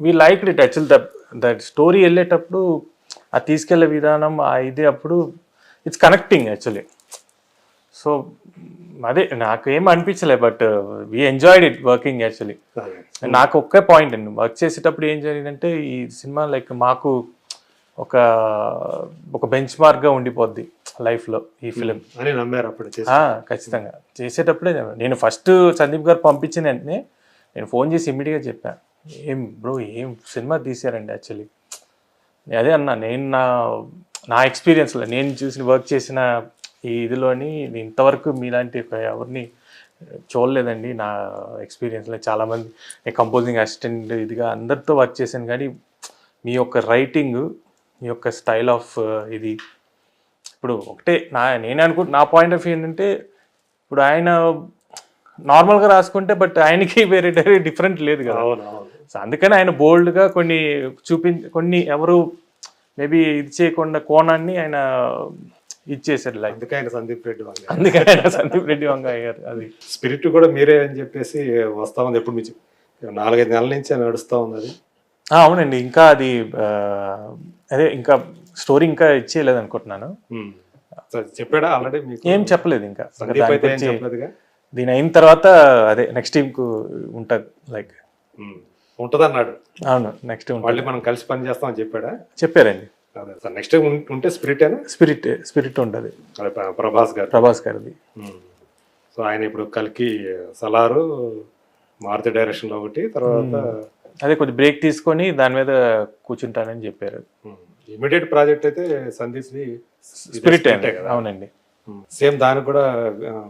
We like it actual the that story వెళ్ళేటప్పుడు ఆ తీసుకెళ్ళే విధానం ఆ ఇది అప్పుడు ఇట్స్ కనెక్టింగ్ యాక్చువల్లీ సో అదే నాకు ఏం అనిపించలే but we enjoyed it working actually. నాకు ఒకే పాయింట్ అండి. వర్క్ చేసేటప్పుడు ఏం జరిగిందంటే ఈ సినిమా లైక్ మాకు ఒక ఒక బెంచ్ మార్క్గా ఉండిపోద్ది లైఫ్లో ఈ ఫిలిం అని నమ్మారు అప్పుడు ఖచ్చితంగా. చేసేటప్పుడే నేను ఫస్ట్ సందీప్ గారు పంపించిన వెంటనే నేను ఫోన్ చేసి ఇమ్మీడియట్గా చెప్పాను ఏం బ్రో ఏం సినిమా తీసారండి యాక్చువల్లీ అదే అన్నా నేను నా నా ఎక్స్పీరియన్స్లో నేను చూసిన వర్క్ చేసిన ఈ ఇదిలోని ఇంతవరకు మీలాంటి ఒక ఎవరిని చూడలేదండి నా ఎక్స్పీరియన్స్లో చాలామంది నేను కంపోజింగ్ అసిస్టెంట్ ఇదిగా అందరితో వర్క్ చేశాను కానీ మీ యొక్క రైటింగ్ మీ యొక్క స్టైల్ ఆఫ్ ఇది ఇప్పుడు ఒకటే నా నేను అనుకు నా పాయింట్ ఆఫ్ వ్యూ ఏంటంటే ఇప్పుడు ఆయన నార్మల్గా రాసుకుంటే బట్ ఆయనకి వేరే డిఫరెంట్ లేదు కదా. సో అందుకని ఆయన బోల్డ్గా కొన్ని చూపి కొన్ని ఎవరు మేబీ ఇది చేయకుండా కోణాన్ని ఆయన ఇచ్చేసారు లైక్ అందుకే ఆయన సందీప్ రెడ్డి వాళ్ళు అందుకని ఆయన సందీప్ రెడ్డి వంగ అయ్యారు అది. స్పిరిట్ కూడా మీరే అని చెప్పేసి వస్తా ఉంది ఎప్పుడు నుంచి? నాలుగైదు నెలల నుంచి నడుస్తా ఉంది అది. ఆ, అవునండి. ఇంకా అది అదే ఇంకా స్టోరీ ఇంకా ఇచ్చేయలేదు అనుకుంటున్నాను. చెప్పాడా ఆల్రెడీ మీకు? ఏం చెప్పలేదు ఇంకా. దాని అయిన తర్వాత అదే నెక్స్ట్ టీంకు ఉంటుంది లైక్. ఉంటదన్నాడు. అవును నెక్స్ట్ మళ్ళీ మనం కలిసి పని చేస్తామని చెప్పాడా? చెప్పారండి. సార్ నెక్స్ట్ ఉంటే స్పిరిట్ స్పిరిట్ స్పిరిట్ ఉంటుంది. ప్రభాస్ గారు. ప్రభాస్ గారిది. సో ఆయన ఇప్పుడు కలికి సలారు మారుతి డైరెక్షన్లో ఒకటి తర్వాత అదే కొద్ది బ్రేక్ తీసుకొని దాని మీద కూర్చుంటానని చెప్పారు. ఇమీడియట్ ప్రాజెక్ట్ అయితే సందీప్ స్పిరిట్ అవునండి. సేమ్ దానికి కూడా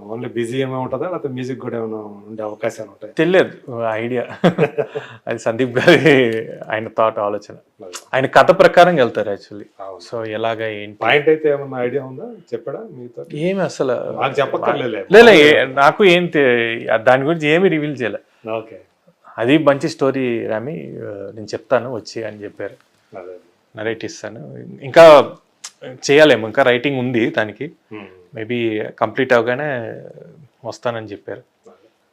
ఓన్లీ బిజీ ఏమైనా ఉంటుందా? లేకపోతే మ్యూజిక్ కూడా ఏమైనా ఉండే అవకాశాలు ఉంటాయి? తెలియదు. ఐడియా అది సందీప్ గారి ఆయన థాట్ ఆలోచన. ఆయన కథ ప్రకారం వెళ్తారు యాక్చువల్లీ. సో ఎలాగా ఏంటి? పాయింట్ అయితే ఏమన్నా ఐడియా ఉందా? చెప్పాడా మీతో? ఏమి అసలు లేదు నాకు ఏం దాని గురించి ఏమి రివీల్ చేయలే. ఓకే. అది మంచి స్టోరీ రామి. నేను చెప్తాను వచ్చి అని చెప్పారు. నరేట్ ఇస్తాను. ఇంకా చేయాలేమో ఇంకా రైటింగ్ ఉంది దానికి. ఉమ్. మేబీ కంప్లీట్ అవగానే వస్తానని చెప్పారు.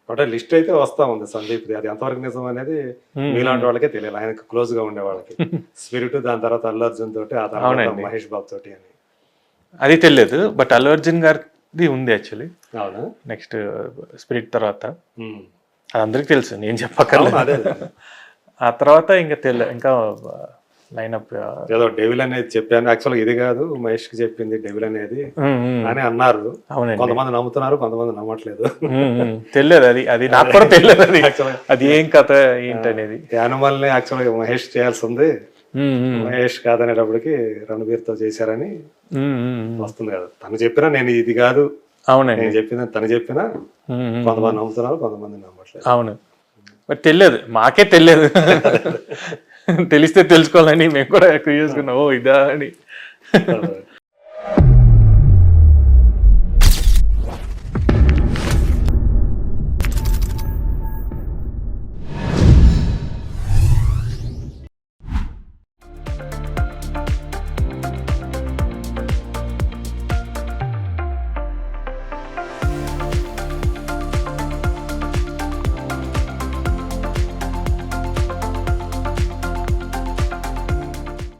అంటే లిస్ట్ అయితే వస్తా ఉంది సందీప్ అది ఎంతవరకు నిజం అనేది మీలాంటి వాళ్ళకే తెలియాలి. ఆయనకు క్లోజ్గా ఉండే వాళ్ళకి. స్పిరిట్ దాని తర్వాత అల్లు అర్జున్ తోటి ఆ తర్వాత. మహేష్ బాబు తోటి అని. అది తెలియదు బట్ అల్లు అర్జున్ గారిది ఉంది యాక్చువల్లీ అవునా? నెక్స్ట్ స్పిరిట్ తర్వాత. అది అందరికి తెలుసు నేను చెప్పక్కర్లేదు. ఆ తర్వాత ఇంకా తెల్ల ఇంకా లైనప్ ఏదో డెవిల్ అనేది చెప్పాను. యాక్చువల్గా ఇది కాదు. మహేష్కి చెప్పింది డెవిల్ అనేది. అని అన్నారు. కొంతమంది నమ్ముతున్నారు కొంతమంది నమ్మట్లేదు. తెలియదు అది. అది నాకు కూడా తెలియదు అది. అది ఏం కథ ఏంటనేది. యానిమల్ని యాక్చువల్గా మహేష్ చేయాల్సి ఉంది మహేష్ కాదనేటప్పటికి రణబీర్తో చేశారని. వస్తుంది కదా. తను చెప్పినా నేను ఇది కాదు. అవునండి. నేను చెప్పిన తను చెప్పినా. కొంతమంది నమ్ముతున్నారు కొంతమంది నమ్మట్లేదు. అవును. తెలియదు. మాకే తెలియదు. తెలిస్తే తెలుసుకోవాలని మేము కూడా క్యూరియస్గా చేసుకున్నాం. ఓ ఇదా అని.